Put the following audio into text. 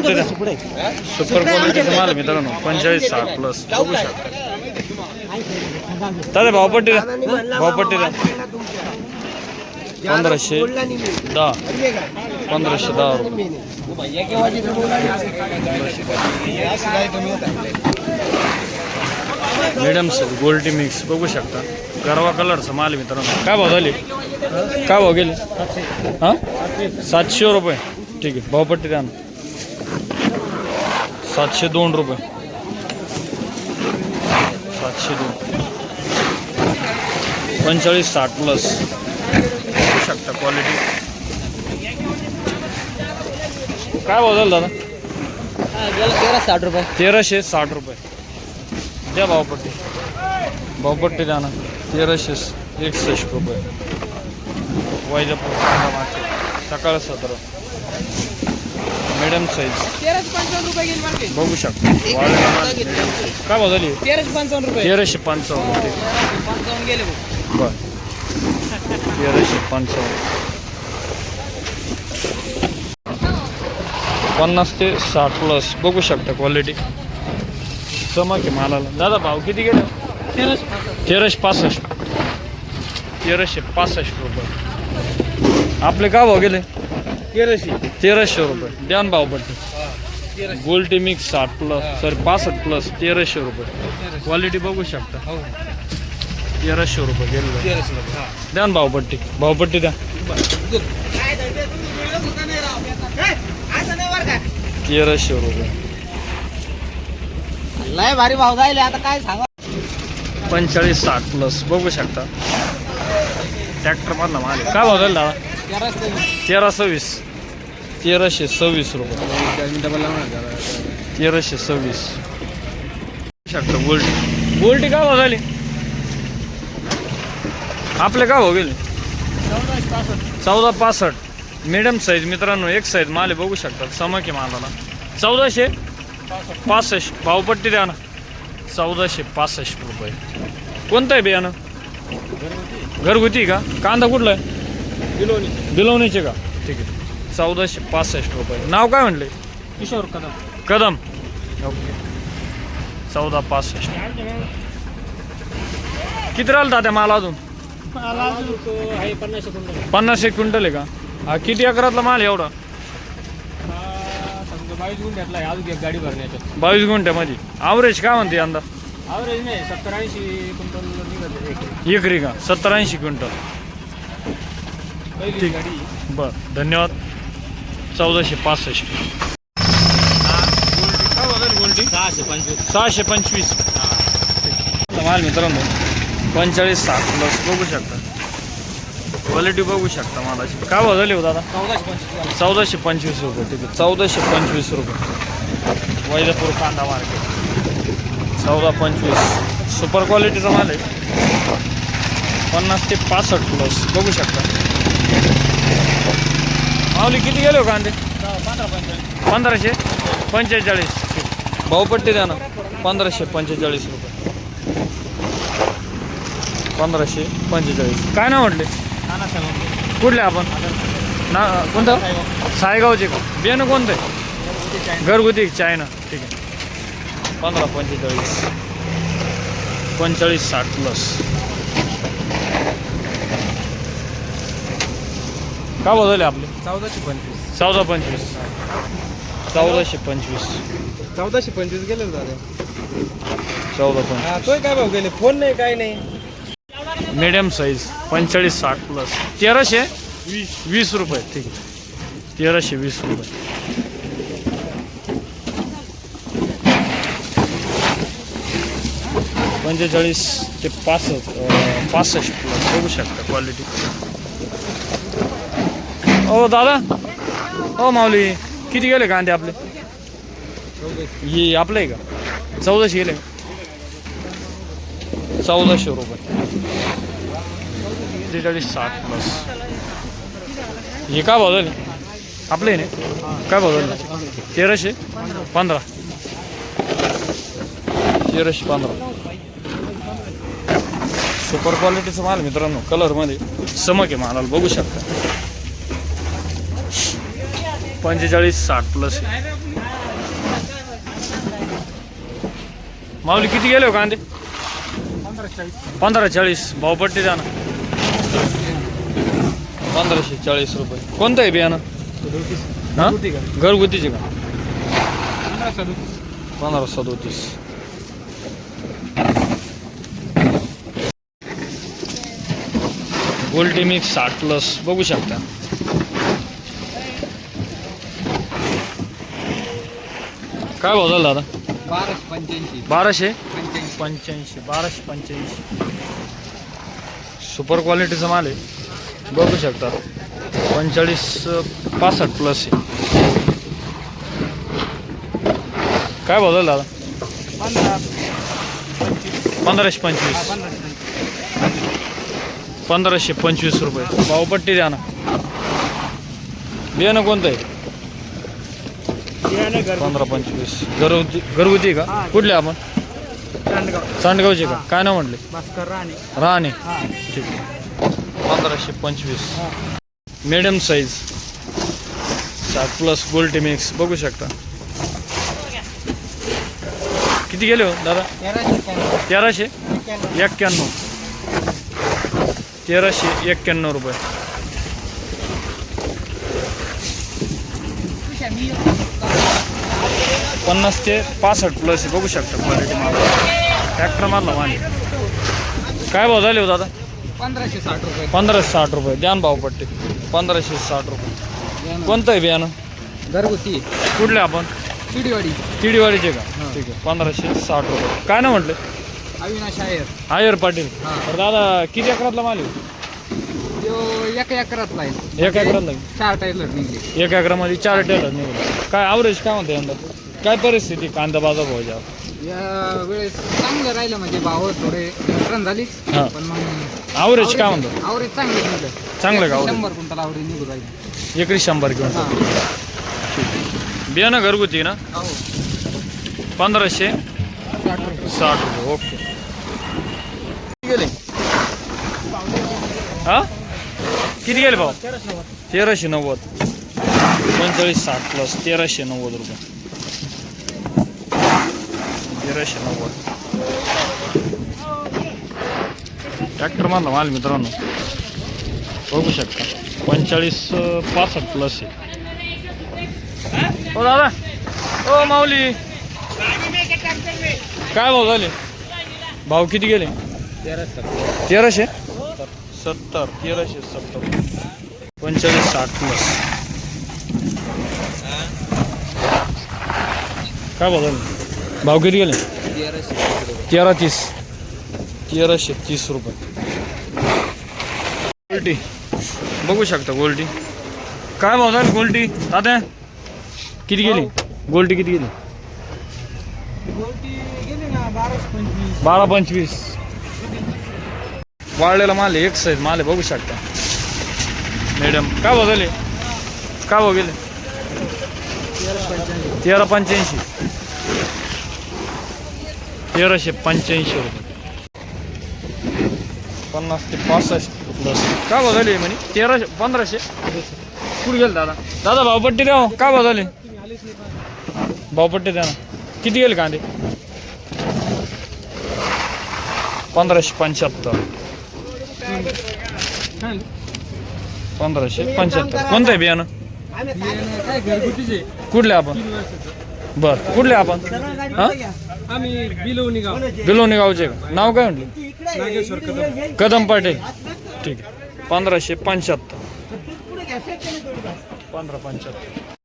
भावपट्टी द्या सुपर क्वालिटीचा माल आहे मित्रांनो पंचेचाळीस साठ प्लस बघू शकता दादा भावपट्टी द्या भावपट्टी द्या पंधराशे दहा पंधराशे दहा रुपये मिडियम साईज गोल्डी मिक्स बघू शकता गरवा कलरचा माल आहे मित्रांनो काय भाव झाले काय भाव गेले हां सातशे रुपये ठीक आहे भावपट्टी द्या ना सातशे दोन रुपये. सातशे दोन. पंचेचाळीस साठ प्लस बघू शकता क्वालिटी काय भाव झाला दादा? तेरा साठ रुपये. तेराशे साठ रुपये. द्या भावपट्टी भावपट्टी द्या ना. तेराशे एकसष्ट रुपये. वैजापूर सकाळ सतरा. मिडियम साईज तेराशे पंचावन्न रुपये गेली मार्केट बघू शकता. size. काय भाव झाली? तेराशे पंचावन्न रुपये. तेराशे पंचावन्न. रुपये पंचावन्न गेले भाऊ. बर. तेराशे पंचावन्न. पन्नास ते साठ प्लस बघू शकता क्वालिटी चमक आहे मालाला. दादा भाव किती गेले? तेराशे पासष्ट. तेराशे पासष्ट. रुपये. आपले काय भाव गेले? तेराशे. तेराशे रुपये. द्या ना भाव पट्टी गोल्टी मिक्स साठ प्लस सॉरी पासष्ट प्लस तेराशे रुपये. क्वालिटी बघू शकता. हो. तेराशे रुपये गेलेलं. तेराशे रुपये द्या ना भावपट्टी भावपट्टी द्या. तेराशे रुपये. लय भारी भाव जायले आता काय सांगा? पंचेचाळीस साठ प्लस बघू शकता. ट्रॅक्टर मधला माल. काय भाव झाला दादा? तेरा सव्वीस तेराशे सव्वीस रुपये. तेराशे सव्वीस. शकता गोल्टी गोल्टी काय भाव झाली? आपले काय भाव गेले? चौदा पासष्ट. मिडियम साईज मित्रांनो एक साईज माल बघू शकता. समकी मालाला. चौदाशे? पासष्ट. भावपट्टी द्या ना. चौदाशे पासष्ट रुपये. कोणतं आहे बियाणं? घरगुती का? कांदा कुठला आहे? बिलोनी बिलवणीचे का? ठीक आहे. चौदाशे पासष्ट रुपये. नाव काय म्हणले? किशोर कदम. कदम. ओके. चौदा पासष्ट. किती राहिलं तात्या माल अजून? आहे पन्नासशे क्विंटल. पन्नास एक क्विंटल आहे का? हा किती एकरातला माल एवढा? बावीस गुंठ्यातला एक गाडी भरण्याच्या बावीस गुंठ्यामध्ये. ॲव्हरेज काय म्हणते यंदा? ॲव्हरेज नाही सत्तर ऐंशी क्विंटल एकरी का? सत्तर ऐंशी क्विंटल. ठीक. गाडी बरं धन्यवाद. चौदाशे पासष्ट. सहाशे पंचवीस. माल मित्रांनो पंचेचाळीस साठ. प्लस बघू शकता. क्वालिटी बघू शकता मालाची. काय भाव झाले हो दादा? चौदाशे पंचवीस चौदाशे पंचवीस रुपये. ठीक आहे. चौदाशे पंचवीस रुपये. वैजापूर कांदा मार्केट चौदा पंचवीस. सुपर क्वालिटीचा माल आहे. पन्नास ते पासष्ट प्लस बघू शकता. माऊली किती गेले हो कांदे? पंधराशे? पंचेचाळीस. भाऊपट्टी द्या ना. पंधराशे पंचेचाळीस रुपये. पंधराशे पंचेचाळीस. काय नाव म्हटले? कुठले आपण? ना कोणतं? सायगावचे का? बियाणं कोणतं आहे? घरगुती चायना. ठीक आहे. पंधरा पंचेचाळीस. पंचेचाळीस साठ प्लस का बदलले आपले? चौदाशे पंचवीस. चौदा पंचवीस. चौदाशे पंचवीस. चौदाशे पंचवीस गेले ना दादा. चौदा पंचवीस. हा तोय काय भाऊ गेले? फोन नाही काय नाही. मिडियम साईज पंचेचाळीस साठ प्लस तेराशे? वीस. वीस रुपये ठीक आहे. तेराशे वीस रुपये. पंचेचाळीस ते पासष्ट पासष्ट प्लस बघू शकता क्वालिटी ओ दादा. ओ माऊली किती गेले कांदे आपले? हे आपलं आहे का? चौदाशे गेले. चौदाशे रुपये. त्रेचाळीस साठ प्लस हे काय भाव झाले? आपले आहे ना? काय भाव झाले? तेराशे? पंधरा. तेराशे पंधरा. सुपर क्वालिटीचा माल मित्रांनो कलरमध्ये चमक आहे मालाला बघू शकता. पंचेचाळीस साठ प्लस माऊली किती गेले हो कांदे? पंधरा चाळीस. भावपट्टी द्या ना. पंधराशे चाळीस रुपये. कोणतं आहे बियाणं? घरगुतीचे. का? पंधरा सदोतीस. गोल्टी मिक्स साठ प्लस बघू शकता. काय भाव झाला दादा? बाराशे पंच्याऐंशी. बाराशे? पंच्याऐंशी. पंच्याऐंशी बाराशे पंच्याऐंशी. सुपर क्वालिटीचा माल आहे. बघू शकता. पंचेचाळीस पासष्ट प्लस आहे. काय भाव झाला दादा? पंधरा. पंधराशे हा, पंचवीस पंधराशे पंचवीस. पंधराशे पंचवीस रुपये. भावपट्टी द्या ना. बियाणं कोणतं आहे. पंधरा पंचवीस. घरगुती घरगुती का. कुठले आपण. चांदगावचे का. काय नाव म्हटले? राणे. राहणे ठीक पंधराशे पंचवीस. मिडियम साईज सात प्लस गोल्टी मिक्स बघू शकता. किती गेले हो दादा? तेराशे. एक्क्याण्णव. तेराशे एक्क्याण्णव रुपये. पन्नास ते पासष्ट प्लस बघू शकता क्वालिटी माल. ट्रॅक्टर मारला माल काय भाव झाले हो दादा? पंधराशे साठ रुपये. पंधराशे साठ रुपये. द्यान भाव पट्टे. पंधराशे साठ रुपये. कोणतं आहे बियाणं? घरगुती. कुठले आपण? पिढीवाडी किडीवाडीचे का. ठीक आहे. पंधराशे साठ रुपये. काय ना म्हटलं? अविनाश आयर. आयर पाटील. तर दादा किती अकरातला माल आहे? एका एकरातला आहे एक एकरातला चार टायलर निघले. एक एकरामध्ये चार टेलर निघाले. काय ॲव्हरेज काय म्हणते यंदा? काय परिस्थिती कांदा बाजार भावाच्या? या वेळेस चांगलं राहिलं म्हणजे भाव थोडे घसरण झाली. हा. पण मग ॲव्हरेज काय म्हणतो आवरेज चांगले निघलं. चांगलं का? शंभर क्विंटल आवरेज निघू राहिले. एकरी शंभर किंवा हा. बियाणं घरगुती ना? हो. पंधराशे साठ रुपये. साठ रुपये ओके. गेले. हा? किती गेले भाऊ तेराशे नव्वद पंचेचाळीस साठ प्लस तेराशे नव्वद रुपये तेराशे नव्वद ट्रॅक्टर मारला माल मित्रांनो बघू शकता पंचेचाळीस पासष्ट प्लस आहे हो दादा ओ माऊली काय भाव झाले भाव किती गेले तेराशे सत्तर तेराशे सत्तर. पंचेचाळीस साठ प्लस काय झाले? भाव किती गेले? तेरा तीस तेराशे तीस रुपये. गोल्टी बघू शकता गोल्टी काय भाव झाले गोल्टी दादा किती गेली? गोल्टी किती गेली? बारा पंचवीस. वाळलेला माल एक साईज माल बघू शकता. मॅडम काय भाव झाले? काय भाव गेले? तेरा पंच्याऐंशी. तेराशे पंच्याऐंशी रुपये. पन्नास ते पासष्ट. काय भाव झाले म्हणे? तेराशे पंधराशे. कुठे गेले दादा? दादा भावपट्टी द्या हो. काय भाव झाले? भावपट्टी द्या ना. किती गेले कांदे? पंधराशे पंच्याहत्तर. पंधराशे पंच्याहत्तर. कोणतं आहे बियाणं? कुठले आपण? बर कुठले आपण? हा? बिलवणी गावचे का? नाव काय म्हटलं? कदम कदम पाटील. ठीक आहे. पंधराशे पंच्याहत्तर. पंधरा पंच्याहत्तर.